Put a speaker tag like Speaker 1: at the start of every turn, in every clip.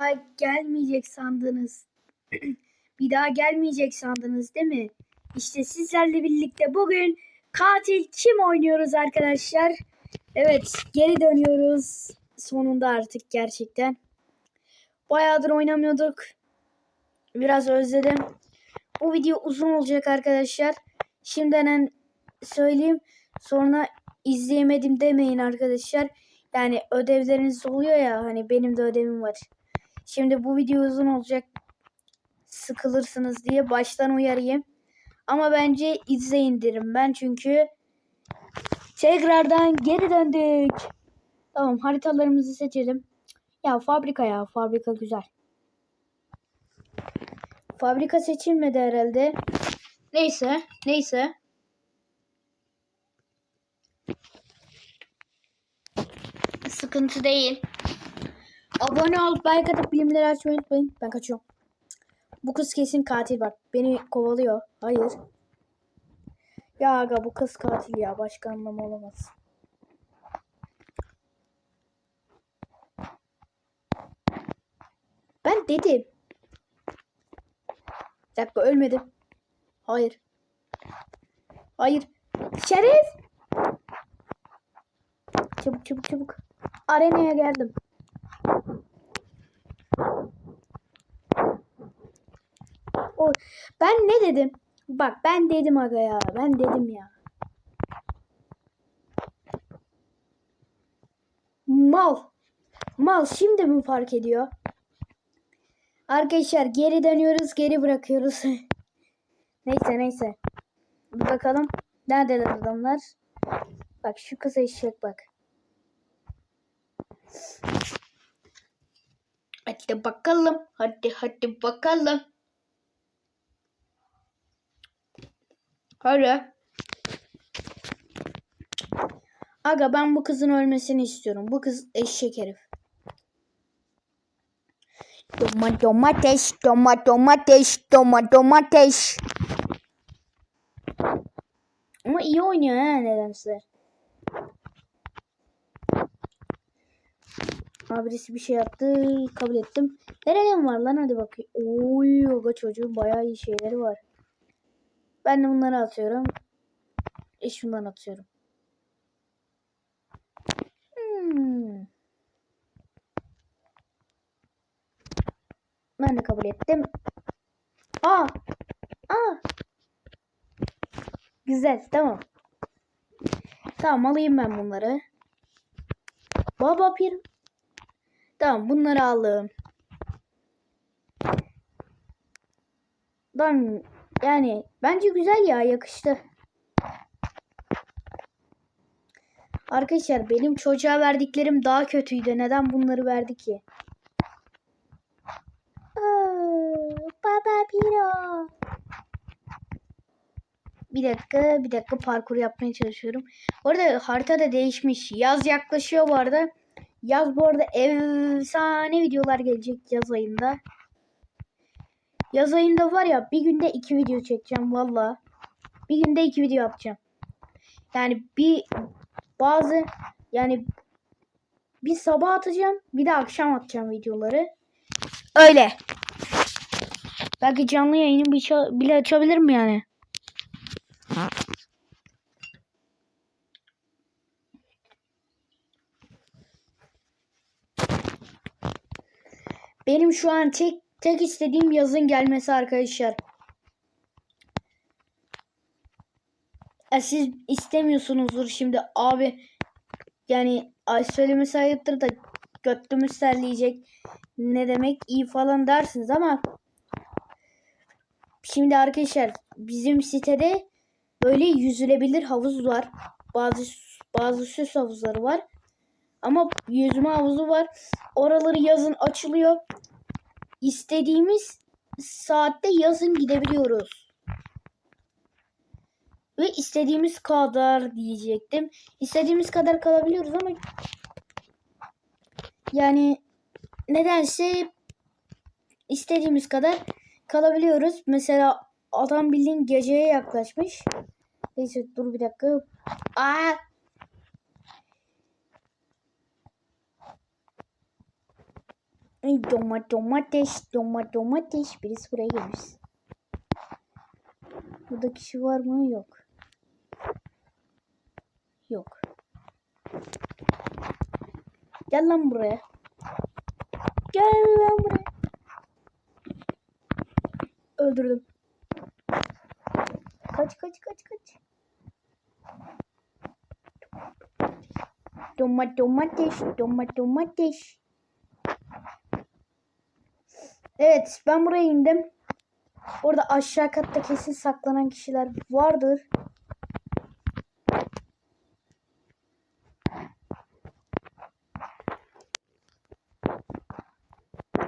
Speaker 1: daha gelmeyecek sandınız. bir daha gelmeyecek sandınız değil mi? İşte sizlerle birlikte bugün katil kim oynuyoruz arkadaşlar? Evet geri dönüyoruz. Sonunda artık gerçekten. Bayağıdır oynamıyorduk. Biraz özledim. Bu video uzun olacak arkadaşlar. Şimdiden söyleyeyim. Sonra izleyemedim demeyin arkadaşlar. Yani ödevleriniz oluyor ya hani benim de ödevim var. Şimdi bu video uzun olacak. Sıkılırsınız diye baştan uyarayım. Ama bence izleyin derim ben çünkü tekrardan geri döndük. Tamam haritalarımızı seçelim. Ya fabrika ya fabrika güzel. Fabrika seçilmedi herhalde. Neyse neyse. Sıkıntı değil. Abone olup like atıp bilimleri açmayı unutmayın. Ben kaçıyorum. Bu kız kesin katil bak. Beni kovalıyor. Hayır. Ya aga bu kız katil ya. Başka anlamı olamaz. Ben dedim. Bir dakika ölmedim. Hayır. Hayır. Şerif. Çabuk çabuk çabuk. Arenaya geldim. O, ben ne dedim? Bak ben dedim aga ya. Ben dedim ya. Mal. Mal şimdi mi fark ediyor? Arkadaşlar geri dönüyoruz. Geri bırakıyoruz. neyse neyse. Bir bakalım. Neredeler adamlar? Bak şu kıza eşek bak. Hadi bakalım. Hadi hadi bakalım. Hadi. Aga ben bu kızın ölmesini istiyorum. Bu kız eşek herif. Doma domates, doma domates, doma domates. Ama iyi oynuyor ha nedense. Abi birisi bir şey yaptı. Kabul ettim. Nereden var lan hadi bakayım. Oy yoga çocuğun bayağı iyi şeyleri var. Ben de bunları atıyorum. E şundan atıyorum. Hmm. Ben de kabul ettim. Aa! Aa! Güzel tamam. Tamam alayım ben bunları. Baba pir. Tamam bunları aldım. Ben yani bence güzel ya yakıştı. Arkadaşlar benim çocuğa verdiklerim daha kötüydü. Neden bunları verdi ki? Aa, Baba Piro. Bir dakika, bir dakika parkur yapmaya çalışıyorum. Bu arada harita da değişmiş. Yaz yaklaşıyor bu arada. Yaz bu arada efsane videolar gelecek yaz ayında. Yaz ayında var ya bir günde iki video çekeceğim valla. Bir günde iki video yapacağım. Yani bir bazı yani bir sabah atacağım bir de akşam atacağım videoları. Öyle. Belki canlı yayını bile açabilirim yani. Benim şu an tek tek istediğim yazın gelmesi arkadaşlar. E siz istemiyorsunuzdur şimdi abi. Yani ay söylemesi ayıptır da göttümüz terleyecek. Ne demek iyi falan dersiniz ama şimdi arkadaşlar bizim sitede böyle yüzülebilir havuz var. Bazı bazı süs havuzları var. Ama yüzme havuzu var. Oraları yazın açılıyor. İstediğimiz saatte yazın gidebiliyoruz. Ve istediğimiz kadar diyecektim. İstediğimiz kadar kalabiliyoruz ama yani nedense istediğimiz kadar kalabiliyoruz. Mesela adam bildiğin geceye yaklaşmış. Neyse dur bir dakika. Aa! Doma domates, doma domates. Birisi buraya gelmiş. Burada kişi var mı? Yok. Yok. Gel lan buraya. Gel lan buraya. Öldürdüm. Kaç kaç kaç kaç. Doma domates, doma domates. Evet, ben buraya indim. Orada aşağı katta kesin saklanan kişiler vardır.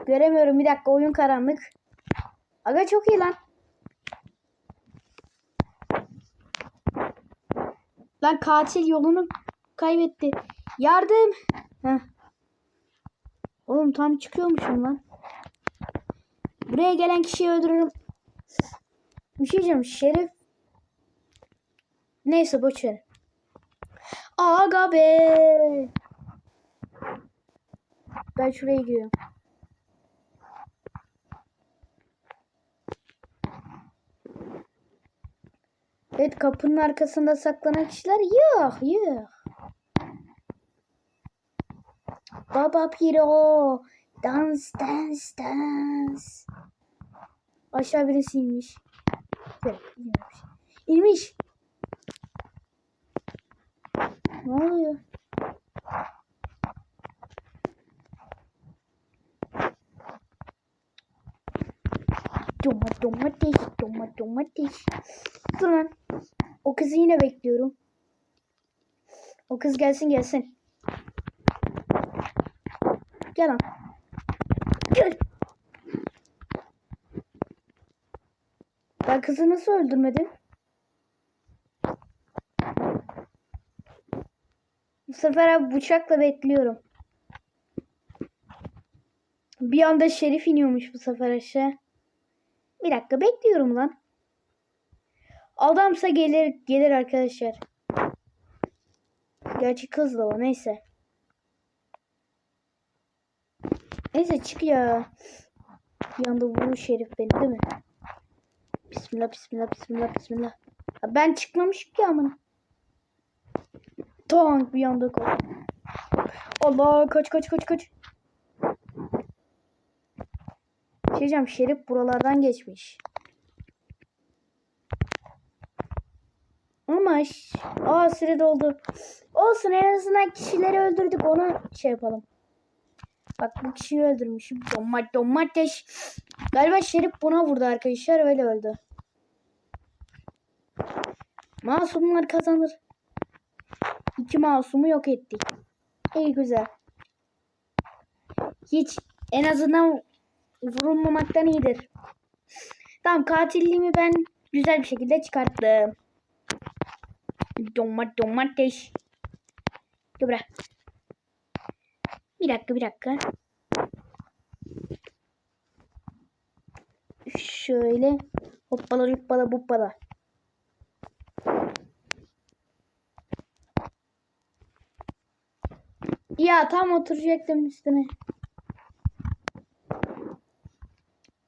Speaker 1: Göremiyorum bir dakika oyun karanlık. Aga çok iyi lan. Lan katil yolunu kaybetti. Yardım. Heh. Oğlum tam çıkıyormuşum lan. Buraya gelen kişiyi öldürürüm. Bir şey diyeceğim. Şerif. Neyse boşver. Aga be. Ben şuraya giriyorum. Evet kapının arkasında saklanan kişiler yok yok. Baba Piro. Dans dans dans. Aşağı birisi inmiş. Yok, inmemiş. İnmiş. Ne oluyor? Doma domates, doma domates. Dur. O kızı yine bekliyorum. O kız gelsin gelsin. Gel lan. Gel. Ben kızı nasıl öldürmedim? Bu sefer abi bıçakla bekliyorum. Bir anda şerif iniyormuş bu sefer aşağı. Bir dakika bekliyorum lan. Adamsa gelir gelir arkadaşlar. Gerçi kız da o neyse. Neyse çık ya. Bir anda vurur şerif beni değil mi? Bismillah bismillah bismillah bismillah. Ben çıkmamışım ki amına. Tank bir anda koy. Allah kaç kaç kaç kaç. Şey diyeceğim şerif buralardan geçmiş. Ama aa süre doldu. Olsun en azından kişileri öldürdük ona şey yapalım. Bak bu kişiyi öldürmüşüm. Domat domates. Galiba Şerif buna vurdu arkadaşlar öyle öldü. Masumlar kazanır. İki masumu yok ettik. İyi güzel. Hiç en azından vurulmamaktan iyidir. Tamam katilliğimi ben güzel bir şekilde çıkarttım. Domat domates. Dur bırak. Bir dakika bir dakika. Şöyle hoppala hoppala hoppala. Ya tam oturacaktım üstüne.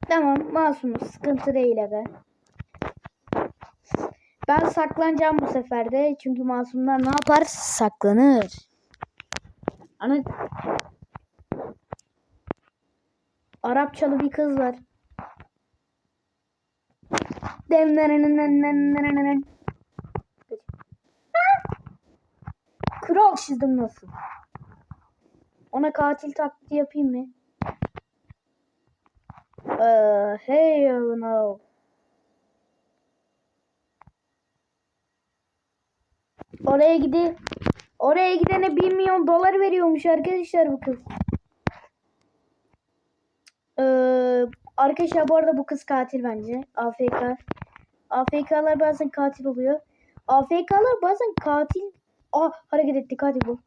Speaker 1: Tamam masumuz sıkıntı değil aga. Ben saklanacağım bu sefer de çünkü masumlar ne yapar? Saklanır. Ana Arapçalı bir kız var. Kral çizdim nasıl? Ona katil taklidi yapayım mı? Uh, hey oh, no. Oraya gidip Oraya gidene 1 milyon dolar veriyormuş arkadaşlar bu kız. Ee, arkadaşlar bu arada bu kız katil bence. AFK. AFK'lar bazen katil oluyor. AFK'lar bazen katil. Aa hareket etti katil bu.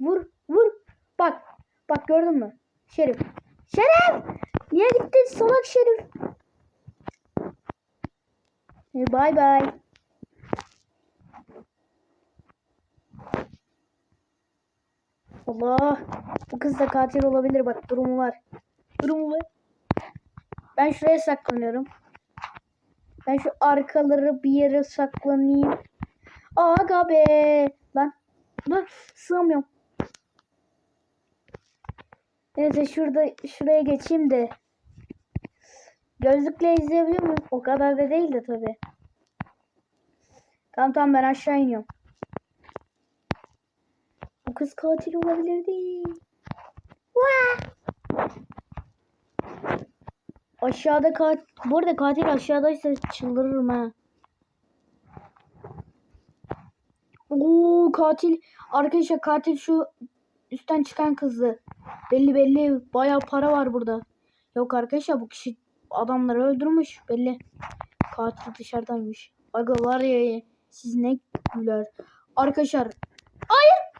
Speaker 1: Vur vur. Bak. Bak gördün mü? Şerif. Şerif! Niye gittin salak Şerif? Hey, bye bye. Allah. Bu kız da katil olabilir bak durumu var. Durum bu. Ben şuraya saklanıyorum. Ben şu arkaları bir yere saklanayım. Aga be. Lan. Lan sığamıyorum. Neyse şurada şuraya geçeyim de. Gözlükle izleyebiliyor muyum? O kadar da değil de tabi. Tamam tamam ben aşağı iniyorum. Kız katil olabilirdi. Vaa! Aşağıda katil. Bu arada katil aşağıdaysa çıldırırım ha. Oo katil. Arkadaşlar katil şu üstten çıkan kızdı. Belli belli bayağı para var burada. Yok arkadaşlar bu kişi adamları öldürmüş belli. Katil dışarıdaymış. Aga var ya siz ne güler. Arkadaşlar hayır.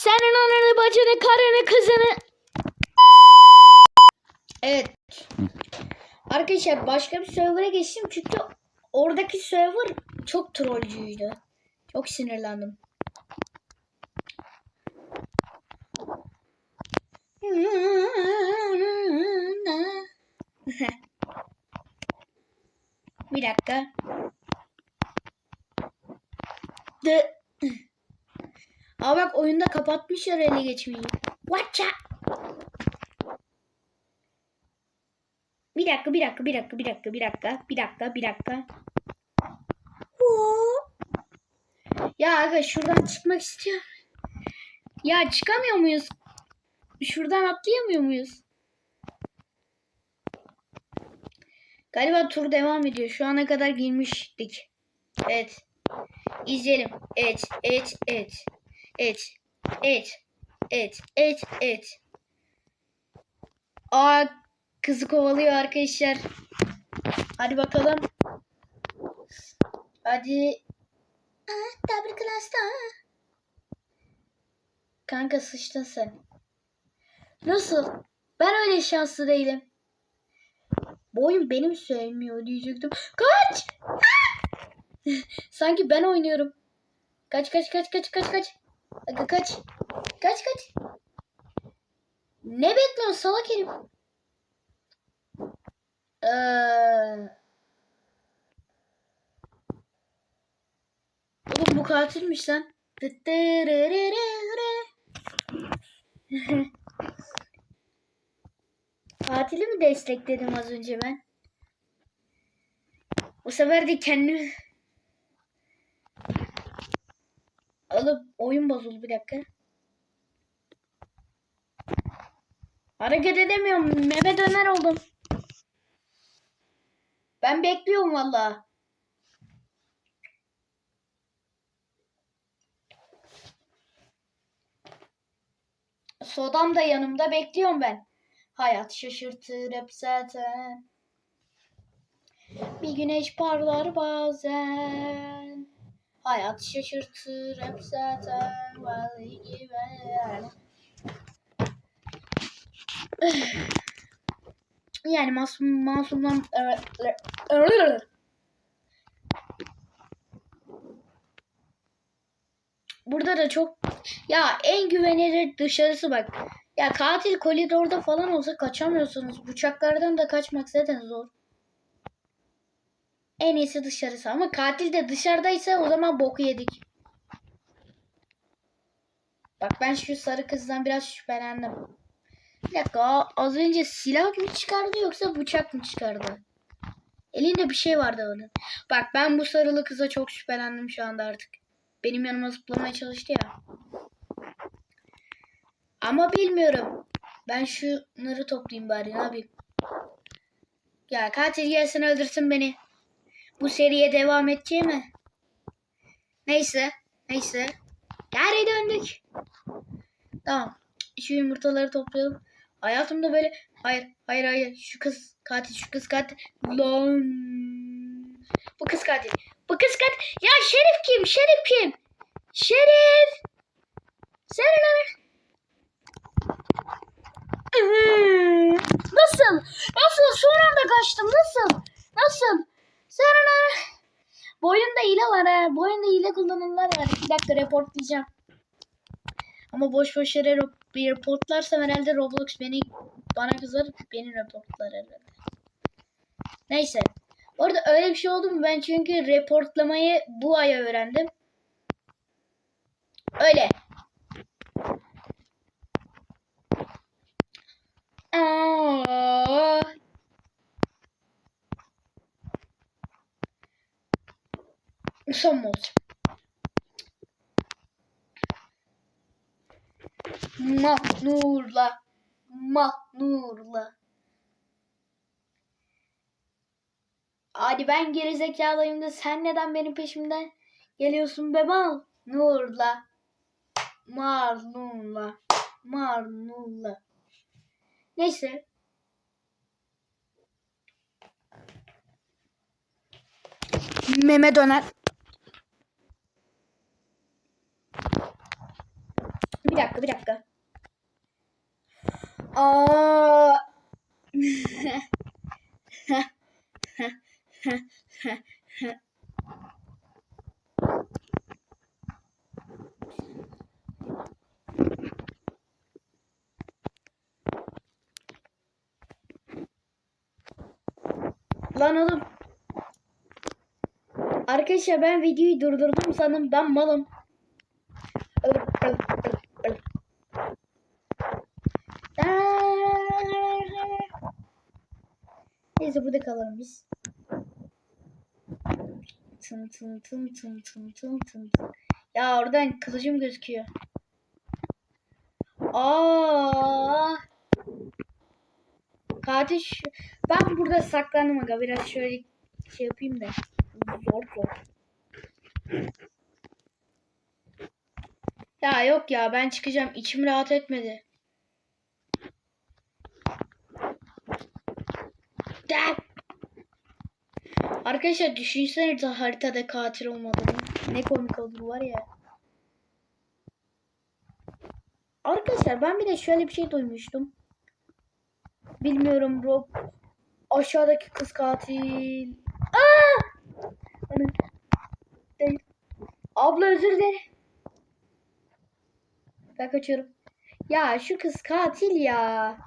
Speaker 1: Senin ananı bacını karını kızını. Evet. Arkadaşlar başka bir server'a geçtim çünkü oradaki server çok trollcüydü. Çok sinirlendim. bir dakika. De. Aa bak oyunda kapatmışlar ele geçmeyi. Watcha. Bir dakika, bir dakika, bir dakika, bir dakika, bir dakika, bir dakika, bir dakika. Huu. Ya aga şuradan çıkmak istiyorum. Ya çıkamıyor muyuz? Şuradan atlayamıyor muyuz? Galiba tur devam ediyor. Şu ana kadar girmiştik. Evet. İzleyelim. Evet, evet, evet. Evet. Evet. Evet. Evet. Evet. Aa kızı kovalıyor arkadaşlar. Hadi bakalım. Hadi. Ah, double class'ta. Kanka sıçtın sen. Nasıl? Ben öyle şanslı değilim. Bu oyun benim sevmiyor diyecektim. Kaç! Ah! Sanki ben oynuyorum. Kaç kaç kaç kaç kaç kaç. Aga kaç. Kaç kaç. Ne bekliyorsun salak herif? Ee... Oğlum bu katilmiş lan. Katili mi destekledim az önce ben? Bu sefer de kendimi... Oğlum oyun bozuldu bir dakika. Hareket edemiyorum. Mehmet Ömer oldum. Ben bekliyorum valla. Sodam da yanımda bekliyorum ben. Hayat şaşırtır hep zaten. Bir güneş parlar bazen. Hayat şaşırtır hep zaten. Vallahi gibi. Yani masum masumdan Burada da çok ya en güvenilir dışarısı bak. Ya katil koridorda falan olsa kaçamıyorsunuz. Bıçaklardan da kaçmak zaten zor. En iyisi dışarısı ama katil de dışarıdaysa o zaman boku yedik. Bak ben şu sarı kızdan biraz şüphelendim. Bir dakika az önce silah mı çıkardı yoksa bıçak mı çıkardı? Elinde bir şey vardı onun. Bak ben bu sarılı kıza çok şüphelendim şu anda artık. Benim yanıma zıplamaya çalıştı ya. Ama bilmiyorum. Ben şunları toplayayım bari ne yapayım. Ya katil gelsin öldürsün beni. Bu seriye devam edeceğim mi? Neyse. Neyse. Geri döndük. Tamam. Şu yumurtaları toplayalım. Hayatımda böyle hayır hayır hayır. Şu kız katil şu kız katil. Lan. Bu kız katil. Bu kız katil. Ya Şerif kim? Şerif kim? Şerif! Anı nasıl? Nasıl? Son anda kaçtım. Nasıl? Nasıl senin anı bu oyunda hile var ha bu oyunda hile kullananlar var bir dakika reportlayacağım Ama boş boş yere bir reportlarsam herhalde Roblox beni bana kızar beni reportlar herhalde. Neyse. Orada öyle bir şey oldu mu? Ben çünkü reportlamayı bu ay öğrendim. Öyle. Aa. Son olacak? Mahnurla. Mahnurla. Hadi ben gerizekalıyım da sen neden benim peşimden geliyorsun be mal? Nurla. Marnurla. Marnurla. Neyse. Meme döner. Bir bir dakika. Aa. Lan oğlum. Arkadaşlar ben videoyu durdurdum sandım ben malım. Neyse burada kalalım biz. Tın tın tın tın tın tın tın. Ya oradan kılıcım gözüküyor. Aa! Katil şu... Ben burada saklandım aga. Biraz şöyle şey yapayım da. Zor zor. Ya yok ya ben çıkacağım. İçim rahat etmedi. Gel. Arkadaşlar düşünsenize haritada katil olmadığını. Ne komik olur var ya. Arkadaşlar ben bir de şöyle bir şey duymuştum. Bilmiyorum Rob. Aşağıdaki kız katil. Aa! Abla özür dilerim. Ben kaçıyorum. Ya şu kız katil ya.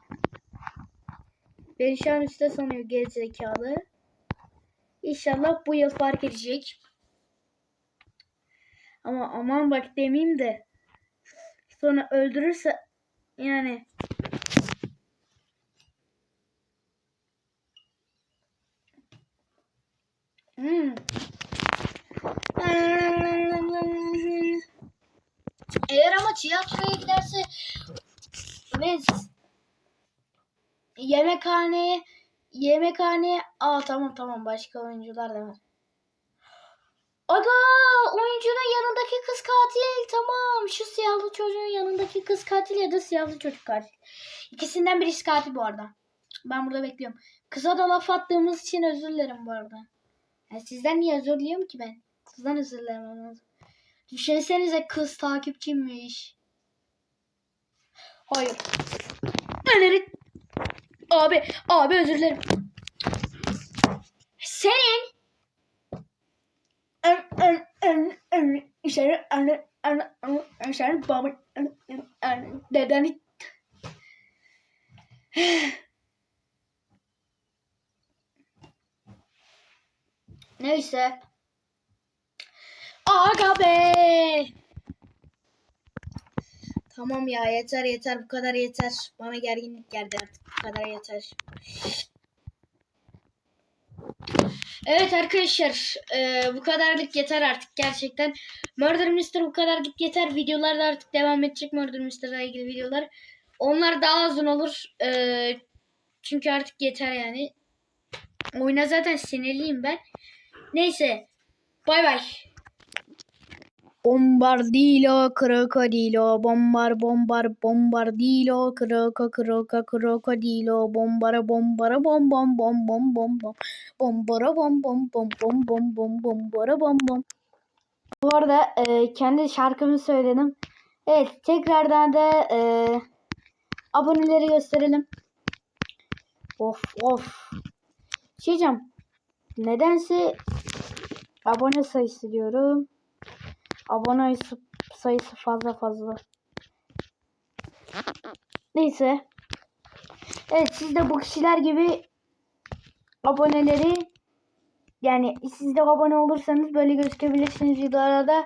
Speaker 1: Beni şu an üstte sanıyor gerizekalı. İnşallah bu yıl fark edecek. Ama aman bak demeyeyim de. Sonra öldürürse yani. Hmm. Eğer ama tiyatroya giderse ve yemekhaneye yemekhaneye aa tamam tamam başka oyuncular da var. Aga oyuncunun yanındaki kız katil tamam şu siyahlı çocuğun yanındaki kız katil ya da siyahlı çocuk katil. İkisinden birisi katil bu arada. Ben burada bekliyorum. Kıza da laf attığımız için özür dilerim bu arada. Yani sizden niye özür diliyorum ki ben? Kızdan özür dilemem lazım. Düşünsenize kız takipçiymiş. Hayır. Önerin. Abi, abi özür dilerim. Senin senin senin baban dedeni Neyse. Aga be. Tamam ya yeter yeter bu kadar yeter. Bana gerginlik geldi artık kadar yeter. Evet arkadaşlar e, bu kadarlık yeter artık gerçekten. Murder Mystery bu kadarlık yeter. Videolar da artık devam edecek Murder Mystery ile ilgili videolar. Onlar daha uzun olur. E, çünkü artık yeter yani. Oyuna zaten sinirliyim ben. Neyse. Bay bay. Bombardilo, krokodilo, bombar, bombar, bombardilo, kroko, kroko, krokodilo, bombara, bombara, bom, bom, bom, bom, bom, bom, bombara, bom, bom, bom, bom, bom, bom, bombara, bom, bom. Bu arada e, kendi şarkımı söyledim. Evet, tekrardan da e, aboneleri gösterelim. Of, of. Şey diyeceğim. Nedense abone sayısı diyorum. Abone sayısı fazla fazla. Neyse. Evet siz de bu kişiler gibi aboneleri yani siz de abone olursanız böyle gözükebilirsiniz videolarda.